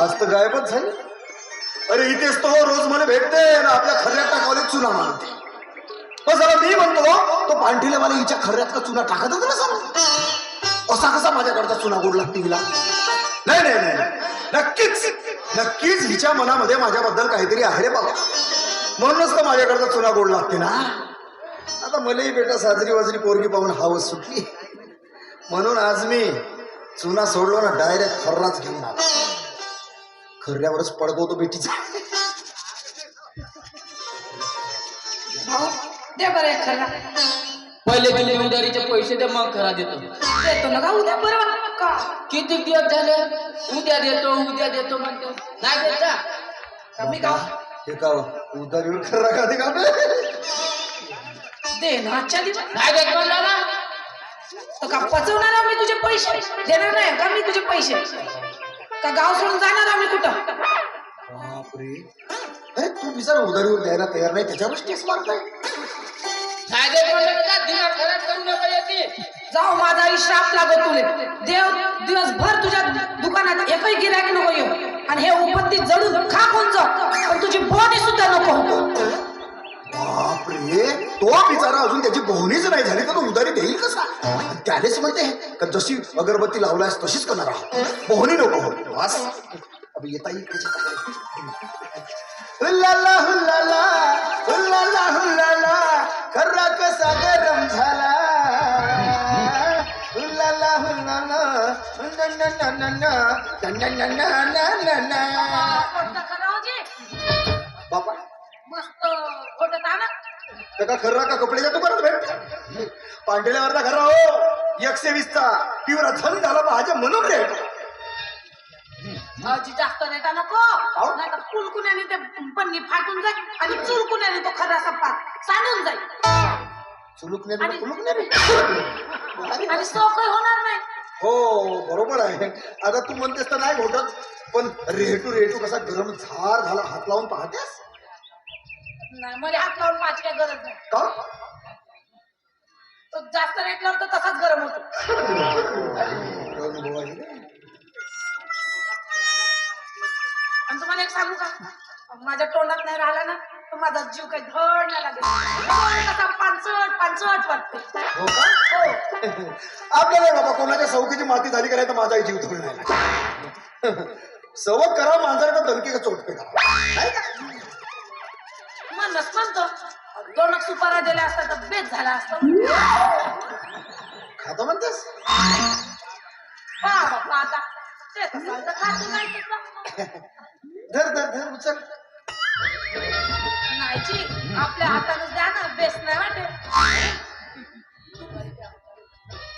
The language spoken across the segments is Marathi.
आज तर गायबच झाली. अरे इथेच तो रोज मला भेटते ना आपल्या खऱ्यात टाकावले चुना मारते पण जरा मी म्हणतो तो पांढरीला मला हिच्या खऱ्यात का चुना टाकत होत ना सर? असा कसा माझ्याकडचा चुना गोड लागते हिला? नाही नाही नाही. नक्कीच नक्कीच हिच्या मनामध्ये माझ्याबद्दल काहीतरी आहे रे बाबा. म्हणूनच तर माझ्याकडचा चुना गोड लागते ना. आता मलाही बेटा साजरी वाजरी पोरगी पाहून हवस सुटली. म्हणून आज मी चुना सोडलो ना डायरेक्ट खर्राच घेऊन आलो. खर्यावरच पडकवतो बेटीचा भाऊ दे बरं एक खरा पहिले तुम्ही उधारीचे पैसे दे मग खरा देतो. देतो ना का उद्या बरोबर का? किती दिवस झाले? उद्या देतो उद्या देतो म्हणतो. नाही देत का? कमी का? हे का उधारीवर खाते का बे? दे ना आजच्या दिवस नाही देत म्हणलं ना. तर का पचवणार मी तुझे पैसे? देणार नाही का मी तुझे पैसे? का गाव सोडून जाणार आम्ही कुठं? बापरे. अरे तू बिचारा उधारीवर द्यायला तयार नाही त्याच्यावर स्टेस मारताय जाऊ माझा श्राप लागत तुले. देव दिवसभर तुझ्या दुकानात एकही गिरायक नको येऊ. आणि हे उपत्ती जळून खा कोण जाऊ पण तुझी बॉडी सुद्धा नको बापरे तो बिचारा अजून त्याची बोहणीच नाही झाली. तर तो उधारी देईल कसा त्यानेच म्हणते का जशी अगरबत्ती लावल्यास तशीच करणार आहोत. बोहणी नको हो. बस. अबे येता येईल हुल्लाला हुल्लाला हुल्लाला हुल्लाला खर्रा कसा गरम झाला. हुल्लाला हुल्लाला बापा. मस्त ना त्या का खर्रा का कपड्याच्या दुकानात भेट पांढऱ्यावरचा खर्रा हो एकशे वीसचा. पिवरा धन झाला माझ्या म्हणून रेट अजी जास्त रेटा नको. नाही तर ते पन्नी फाटून जाईल आणि चुलकुण्याने तो खरा सप्पा सांडून जाईल. चुलूक नाही आणि- चुलूक नाही आणि सोकही होणार नाही. हो बरोबर आहे. आता तू म्हणतेस तर नाही घोटत पण रेटू रेटू कसा गरम झार झाला हात लावून पाहतेस? नाही मला हात लावून पाहायची काय गरज नाही. का? तो जास्त रेट लावतो तर तसाच गरम होतो. आणि तुम्हाला एक सांगू का? माझ्या तोंडात नाही राहिला ना तर माझा जीव काही धड नाही लागेल. तोंड कसा पानसट पानसट वाटते. हो का? आपल्याला बाबा कोणाच्या सौकीची माती झाली करायचं माझा जीव थोडी नाही लागला. सवक करा मांजर का दणके का चोटके करा नाही का? म्हणूनच म्हणतो दोन सुपारा दिल्या असतात तर बेच झाला असतो. खातो म्हणतेस? बाप्पा आता ते तर खातो नाही. धर धर धर उचल. नाहीची आपल्या हातानच द्या ना बेस नाही वाटे.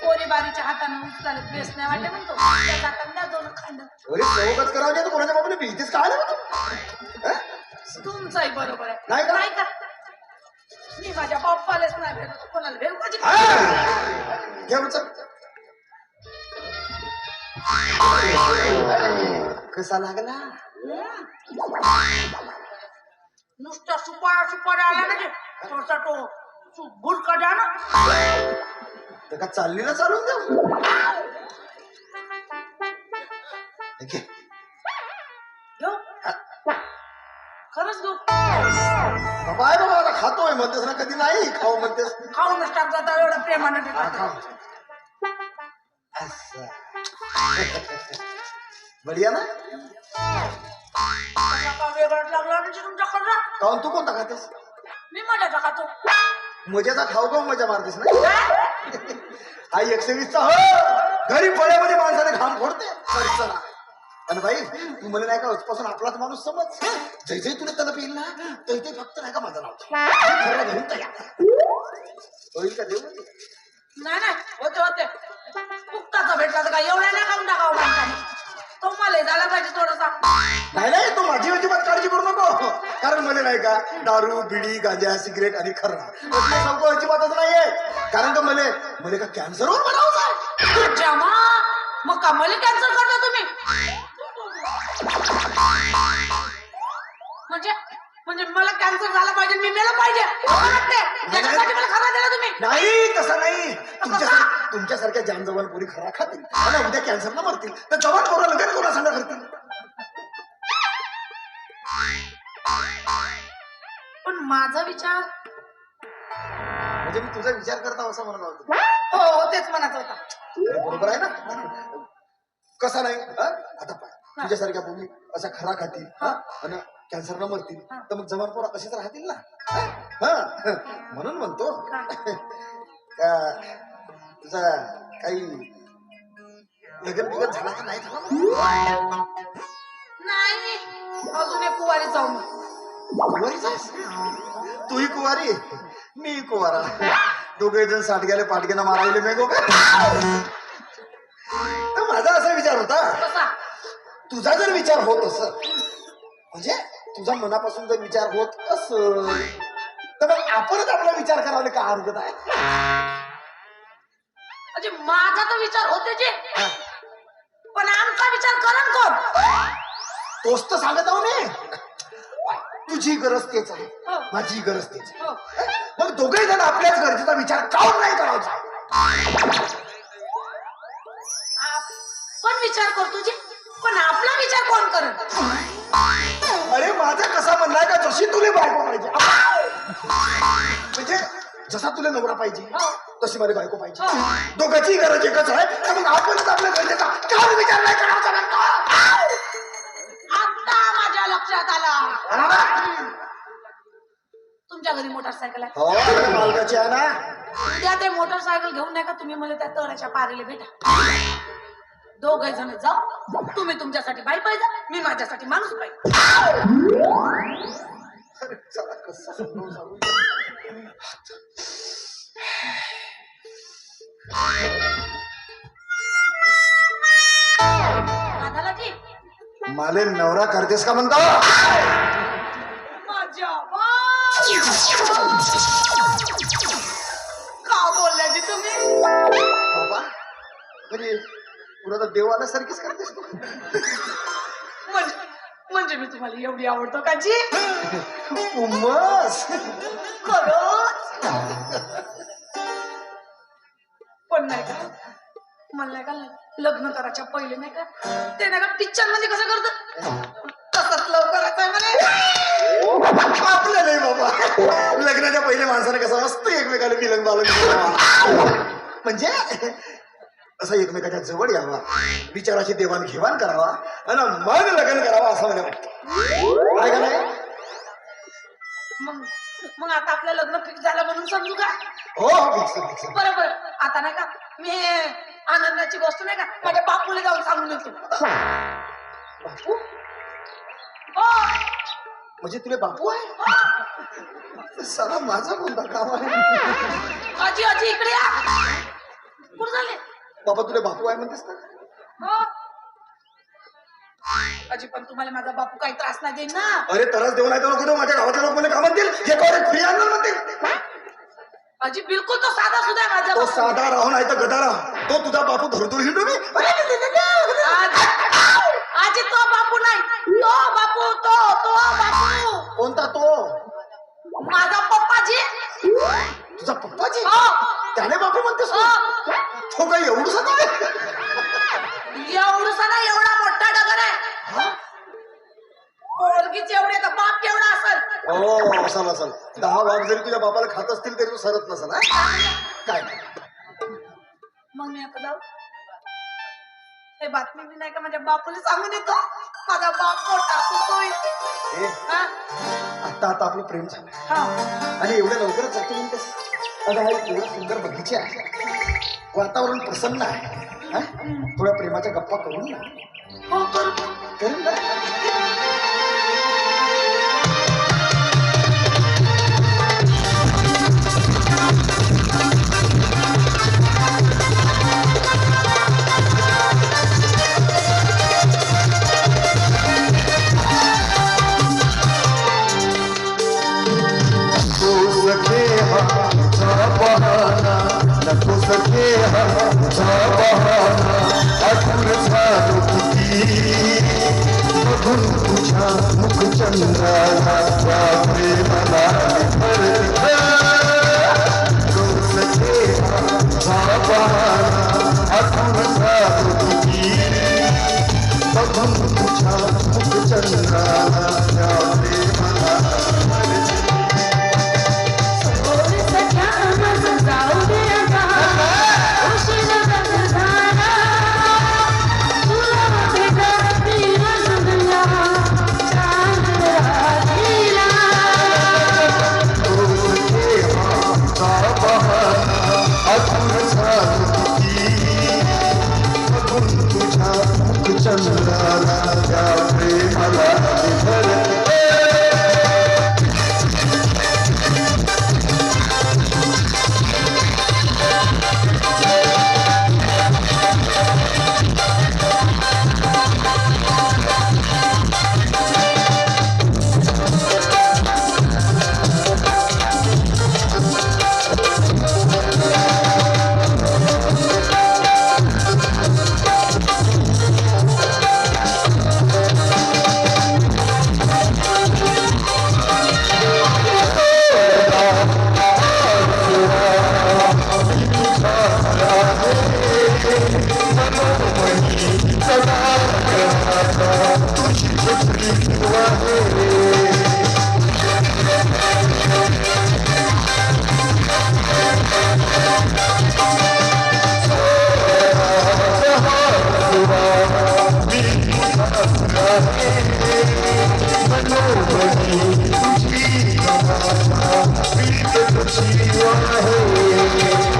पोरी बारीच्या हातानं उचलायला बेस नाही वाटे म्हणतो. त्या हातानं द्या दोन खांड. अरे करावं तर कोणाच्या बाबूने भीतीच काय नाही तुमचाही बरोबर आहे. नाही का? नाही का? मी माझ्या बाप्पालाच नाही भेटत कोणाला भेटू घे उचल कसा लागला? नुसतं सुपारा सुपारा आला ना ते थोडसा तो सु- द्या ना. तर का चालली ना चालून देऊ घेऊ बाबा आता खातोय म्हणतेस ना कधी नाही खाऊ म्हणतेस. खाऊनच टाक जाता एवढं प्रेमानं हा, देतात खा. असं. बढिया ना? वेगळंच लागला म्हणजे तुमच्या खरं काऊन तू कोणता खातेस? मी मजाचा खातो. मजाचा खाऊ खाऊ मजा मारतेस ना? हा एकशे वीसचा हो. घरी फळ्यामध्ये माणसाने घाम फोडते. ना आणि भाई तू मला नाही का आजपासून आपलाच माणूस समज? जय जय तुला त्याला येईल ना? तर ते फक्त नाही का माझं नाव? घराला घेऊन होईल का देऊ नाही नाही होते होते. भेटला तर काय एवढ्या नाही खाऊन टाकावं माणसाने. तो मला झाला पाहिजे थोडासा. नाही नाही तू माझी अजिबात काळजी करू नको. कारण मला नाही का दारू बिडी गांजा सिगरेट आणि खर्रा चौक अजिबातच नाहीये. कारण का मला मला का कॅन्सरवर बनावचं आहे? जमा मग का मला कॅन्सल मारला पाहिजे मी मेला पाहिजे. नाही. तसं नाही. तुमच्यासारख्या जाम जानजवान पोरी खरा खातील. आणि उद्या कॅन्सर न मरतील. तर जवान पोरं लगेच कोणा सांगा करतील? पण माझा विचार म्हणजे मी तुझा विचार करता असं म्हणत होतो. हो हो तेच मनाचा होता. बरोबर आहे ना? कसा नाही? आता पाय. तुझ्यासारख्या भूमी असा खरा खातील. हा? आणि कॅन्सर न मरतील. तर मग जमान पोरा अशीच राहतील ना? हा. म्हणून म्हणतो. का तुझा काही लगन बिगन झाला का नाही झाला नाही. अजून एक कुवारी जाऊ मी कुवारीच आहेस तूही कुवारी? मी कुवारा. दोघे जण साठग्याले पाटग्यानं मारायले मेगो का माझा असा विचार होता. तुझा जर विचार होत अस म्हणजे तुझा मनापासून जर विचार होत असल तर मग आपणच आपला विचार करायला का हरकत आहे? म्हणजे माझा तर विचार होते जे. पण आमचा विचार करण कोण? तोच तर सांगत आहो मी. तुझी गरज तेच आहे. हो. माझी गरज तेच आहे. हो. मग दोघे जण आपल्याच गरजेचा विचार काऊन नाही करायचा? पण विचार करतो जे. पण आपला विचार कोण करत? माझा कसा म्हणणं आहे का? जशी तुला बायको पाहिजे. म्हणजे जसा तुला नवरा पाहिजे. तशी मला बायको पाहिजे. दोघांची गरज एकच आहे. तर मग आपणच आपल्या गरजेचा काय विचार नाही करायचा? आता माझ्या लक्षात आला? तुमच्या घरी मोटरसायकल आहे? हो मालकाची आहे ना. उद्या ते मोटरसायकल घेऊन नाही का तुम्ही मला त्या तळ्याच्या पारीला भेटा. दोघे जण जाऊ. तुम्ही तुमच्यासाठी बाई पाहिजे मी माझ्यासाठी माणूस पाहिजे. माले नवरा करतेस का म्हणता? माझ्या. का बोलल्या जी तुम्ही? बाबा म्हणजे पुरा तर देव आल्यासारखीच म्हणजे मी तुम्हाला एवढी आवडतो का जी उमस खरंच पण नाही का मला नाही का लग्न करायच्या पहिले नाही का ते नाही का पिक्चरमध्ये कसं करत तसंच लवकर आहे म्हणे. आपलं नाही बाबा. लग्नाच्या पहिले माणसाने कसं मस्त एकमेकाला मिलन बालन. म्हणजे असं एकमेकाच्या जवळ यावा. विचाराची देवाणघेवाण करावा. आणि मग लग्न करावा असं मला वाटतं. आहे का नाही? मग मग आता आपलं लग्न फिक्स झालं म्हणून समजू का? हो हो fix आहे, fix आहे. बरं बरं. आता नाही का मी आनंदाची गोष्ट नाही का माझ्या बापूला जाऊन सांगून येतो. बापू? हो. म्हणजे तुला बापू आहे? हो. साला माझा कोणता काम आहे? आजी आजी इकडे या. कुठं झाले बाबा तुला बापू आहे म्हणतेस का हो. आजी पण तुम्हाला माझा बापू काही त्रास नाही देईन ना? अरे तरच देऊ नाही तर नको देऊ. माझ्या गावातले लोक का म्हणतील? हे कॉलेज फ्री आणणार म्हणतील? आजी बिलकुल तो साधा सुद्धा आहे माझा तो बापू. साधा राहू नाही तर गदा राह. तो तुझा बापू धरतूर हिंडू मी आजी. आजी तो बापू नाही. तो बापू तो तो बापू. कोणता तो? माझा पप्पाजी. तुझा पप्पाजी? हो. त्याने बापू म्हणतेस तू? हो. तो काही एवढं सांगा एवढूसा ना एवढा मोठा डगर आहे. पोरगीच एवढे तर बाप केवढा असेल. हो असाल असाल. दहा वाघ जरी तुझ्या बापाला खात असतील तरी तू सरत नसेल हा? काय. मग मी आता जाऊ. हे बातमी मी नाही का माझ्या बापूला सांगून येतो माझा बाप मोठा ए, हा? आता आता आपलं प्रेम झालं. हा. आणि एवढ्या लवकरच जातो म्हणतेस अगं हा एक एवढं सुंदर बगीचे आहे. वातावरण प्रसन्न आहे हा? थोड्या प्रेमाच्या गप्पा करून ना. हो करू. करून ना. नको सके हा आठवण झालो किती बघून तुझ्या मुख चंद्राला प्रेमाला नको आठवण झालो किती बघून तुझ्या प्रेमाला Be the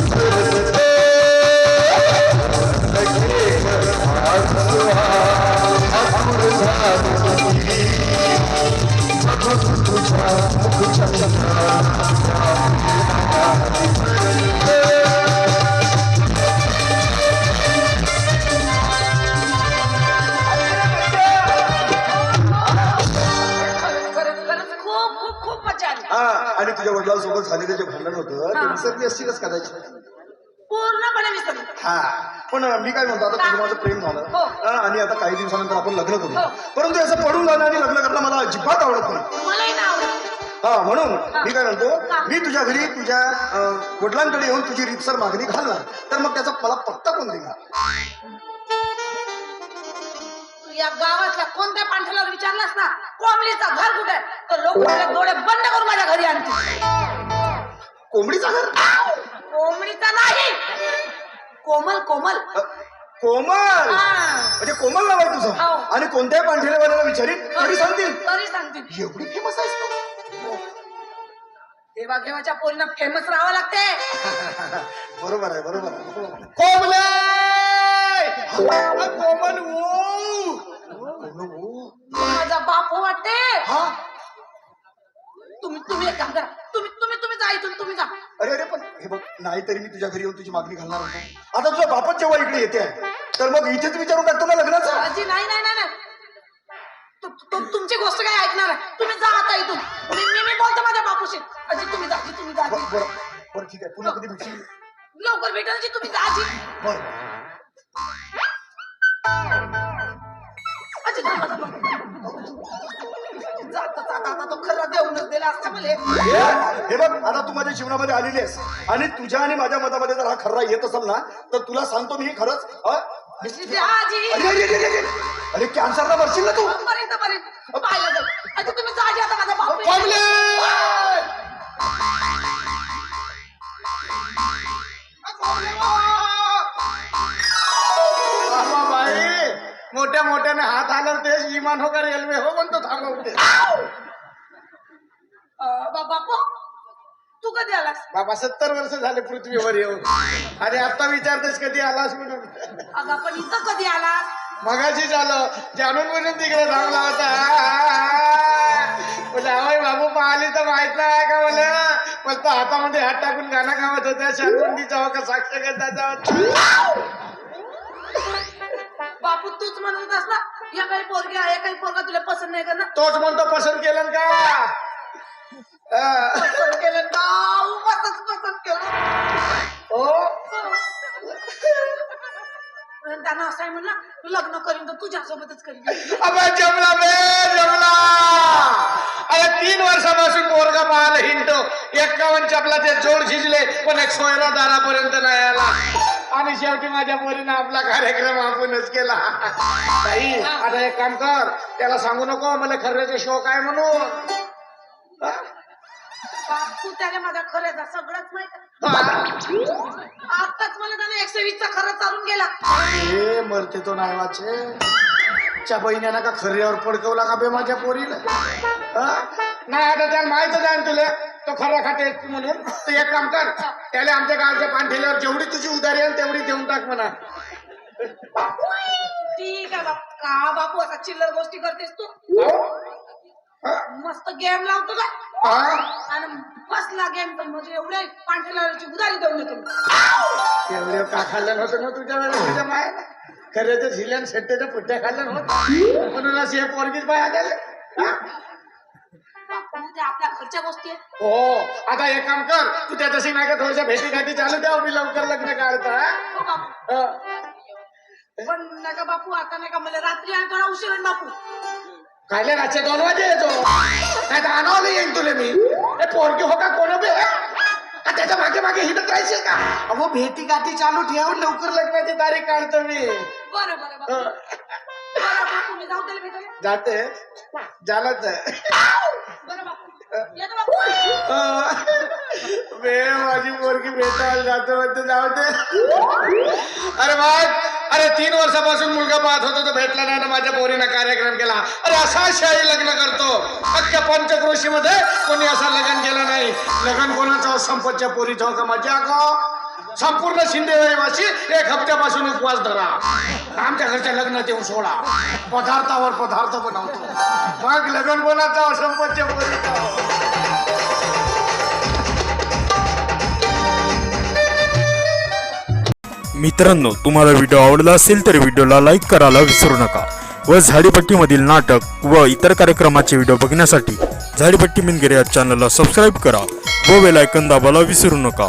खरंच तुझ्या वडिलांसोबत झालेलं जे भांडण होतं ते. विसरली असतीलच कदाचित. पूर्णपणे विसरली हा. पण मी काय म्हणतो आता तुझं माझं प्रेम झालं. हो. हा, आणि आता काही दिवसानंतर आपण लग्न करू. हो. परंतु असं पडून जाणं आणि लग्न करणं मला अजिबात आवडत नाही. मलाही ना आवडत. हा म्हणून मी काय म्हणतो. मी तुझ्या घरी तुझ्या अं, वडिलांकडे येऊन तुझी रीतसर मागणी घालणार. तर मग त्याचा मला पत्ता कोण देणार? या गावातल्या कोणत्या पांठ्याला विचारलास ना? कोंबलीचा घर कुठे? आहे? तर लोक माझे डोळे बंद करून माझ्या घरी आणतील. कोंबडीचा घर? कोंबडीचा नाही! कोमल कोमल. अ, कोमल! हा. म्हणजे कोमल नाव आहे तुझं. हो. आणि कोणत्याही पांढरेवाल्याला विचारीत तरी सांगतील. तरी सांगतील. एवढी फेमस आहेस तू. देवा घेवाच्या पोरीनं फेमस राहावं लागते. बरोबर आहे बरोबर आहे आहे. कोमले! हा, कोमल ओ! बाप हो वाटते? हा? तुम्ही तुम्ही एक काम करा. तुम्ही तुम्ही तुम्ही जा इथून तुम्ही जा. अरे अरे पण हे बघ नाही तरी मी तुझ्या घरी येऊन तुझी मागणी घालणार होतो. आता तुझा बापच जेव्हा इकडे येते आहे, तर मग इथेच विचारून टाकतो ना लग्नाचं? अजी नाही नाही नाही नाही. तु- तु- तुमची गोष्ट काय ऐकणार आहे? तुम्ही जा आता इथून. मी मी मी बोलतो माझ्या बापूशी. अजी तुम्ही जा तुम्ही जा बरं अजी. बरं बरं ठीक आहे. पुन्हा कधी भेटशील? लवकर भेटेल अजी तुम्ही जा अजी बरं. अजी थांबा, थांबा. जाता जाता आता तो खरा देऊनच दिला असता मला. हे हे बघ आता तू माझ्या जीवनामध्ये आलेली आहेस. आणि तुझ्या आणि माझ्या मतामध्ये जर हा खर्रा येत असेल ना तर तुला सांगतो मी खरंच अ, अरे अरे अरे अरे, अरे कॅन्सरला मरशील ना तू? पाहिलं तुम्ही आता माझा बाप! मोठ्या मोठ्याने हात हलवतेस विमान हो का रेल्वे हो म्हणतो थांबवते बापू तू कधी आलास? बाबा सत्तर वर्ष झाले पृथ्वीवर येऊन. आणि आता विचारतेस कधी आलास म्हणून. अगं पण इथं कधी आलास? मगाशी झालं जाणून म्हणून तिकडे थांबला होता. आवय बाबू पाहिली तर माहीत नाही का मला मस्त हातामध्ये हात टाकून गाणं गावत होत्या. शांतवंतीचा हो का साक्ष घेता बापू तूच म्हणत ना या काही पोरगी आहे काही पोरगा तुला पसंत नाही करणार. तोच म्हणतो पसंत केलं का? अं, पसंत केलं ना पसंत पसंत केलं. हो? त्यांना असं आहे म्हणलं तू लग्न करीन तर तुझ्यासोबतच करीन. अबे जमला बे जमला. अरे तीन वर्षापासून पोरगा पाहायला हिंडतो. एक्कावन्न चपला ते जोड झिजले पण एक सोयरा दारापर्यंत नाही आला. आणि शेवटी माझ्या पोरीनं आपला कार्यक्रम आपणच केला ताई आता एक काम कर त्याला सांगू नको मला खर्याचा शोक आहे म्हणून हा? बापू त्याने माझ्या खऱ्याचा सगळंच माहीत आहे. हा? आताच मला त्याने एकशे खरं चालून गेला मरते तो नाही वाचे च्या बहिण्यानं का खर्यावर पडकवला का बे माझ्या पोरीला हा? नाही आता त्याला माहितच आहे ना तुला तो खरा खाते म्हणून. तू एक काम कर त्याला आमच्या गावच्या पाणठेल्यावर जेवढी तुझी उधारी आहे तेवढी देऊन टाक म्हणा. ठीक आहे बाप का बापू असा चिल्लर गोष्टी करतेस तू? मस्त गेम लावतो का हा? आणि बसला गेम तर म्हणजे एवढे पांढऱ्याची उधारी देऊन येतो एवढं का खाल्लं नव्हतं ना तुझ्या वेळेस तुझ्या माय खऱ्याच्या झिल्यान सट्ट्याच्या पुट्ट्या खाल्ल्या नव्हतं. म्हणून अशी हे पोरगीच बाय आले ते आपल्या घरच्या गोष्टी आहेत? हो आता एक काम कर तू त्याच्याशी नाही का थोड्याशा भेटी घाटी चालू द्या मी लवकर लग्न काढतो हा? बापू. पण नाही का बापू आता नाही का मला रात्री आणि थोडा उशीर होईल बापू. कायले रातचे दोन वाजे येतो. नाही तर आणावं येईन तुले मी. ए पोरगी हो का कोण बे का त्याच्यामागे मागे हिंडत राहायचे का? अहो भेटी गाठी चालू ठेव लवकर लग्नाची तारीख काढतो मी. बरं बरं बापू. हं. बरं बापू मी जाऊ त्याला भेटायला. जाते. झालंच बरं बापू. बे माझी पोरगी भेटायला जातो म्हणते जाऊ दे अरे मग अरे तीन वर्षापासून मुलगा पाहत होतो तो भेटला नाही ना माझ्या पोरीनं कार्यक्रम केला. अरे असा शाही लग्न करतो. अख्ख्या पंचक्रोशी मध्ये कोणी असं लग्न केलं नाही. लग्न कोणाचं? संपतच्या पोरीचं हो का मजा का संपूर्ण शिंदे रहिवासी एक हप्त्यापासून उपवास धरा. आमच्या घरच्या लग्नात येऊन सोडा. पदार्थावर पदार्थ बनवतो. मग लग्न कोणाचा संपतच्या पोरीचा मित्रांनो तुम्हाला व्हिडिओ आवडला असेल तर व्हिडिओला लाईक करायला विसरू नका व झाडीपट्टीमधील नाटक व इतर कार्यक्रमाचे व्हिडिओ बघण्यासाठी झाडीपट्टी मिनगिरे या चॅनलला सबस्क्राईब करा व बेलायकन दाबायला विसरू नका.